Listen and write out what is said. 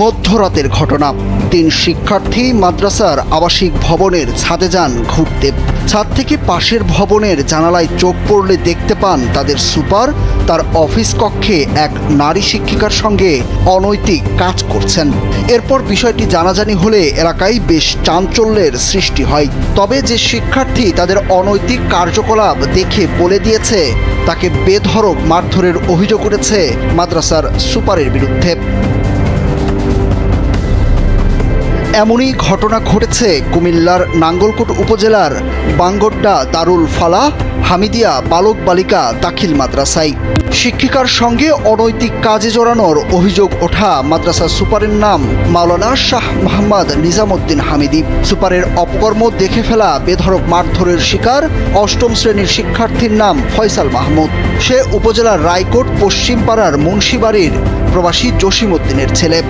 মধ্যরাতের ঘটনা। তিন শিক্ষার্থী মাদ্রাসার আবাসিক ভবনের ছাদে যান ঘুরতে। ছাদ থেকে পাশের ভবনের জানালায় চোখ পড়লে দেখতে পান তাদের সুপার, তার অফিস কক্ষে এক নারী শিক্ষিকার সঙ্গে অনৈতিক কাজ করছেন। এরপর বিষয়টি জানাজানি হলে এলাকায় বেশ চাঞ্চল্যের সৃষ্টি হয়। তবে যে শিক্ষার্থী তাদের অনৈতিক কার্যকলাপ দেখে বলে দিয়েছে, তাকে বেধড়ক মারধরের অভিযোগ উঠেছে মাদ্রাসার সুপারের বিরুদ্ধে। এমনই ঘটনা ঘটেছে কুমিল্লার নাঙ্গলকোট উপজেলার বাঙ্গড্ডা দারুল ফালা, হামিদিয়া বালক বালিকা দাখিল মাদ্রাসায়। শিক্ষিকার সঙ্গে অনৈতিক কাজে জড়ানোর অভিযোগ ওঠা মাদ্রাসা সুপারের নাম মাওলানা শাহ মোহাম্মদ নিজামুদ্দিন হামিদি। সুপারের অপকর্ম দেখে ফেলা বেধড়ক মারধরের শিকার অষ্টম শ্রেণির শিক্ষার্থীর নাম ফয়সাল মাহমুদ। সে উপজেলার রায়কোট পশ্চিমপাড়ার মুন্সিবাড়ির প্রবাসী জসিম উদ্দিনের ছেলে।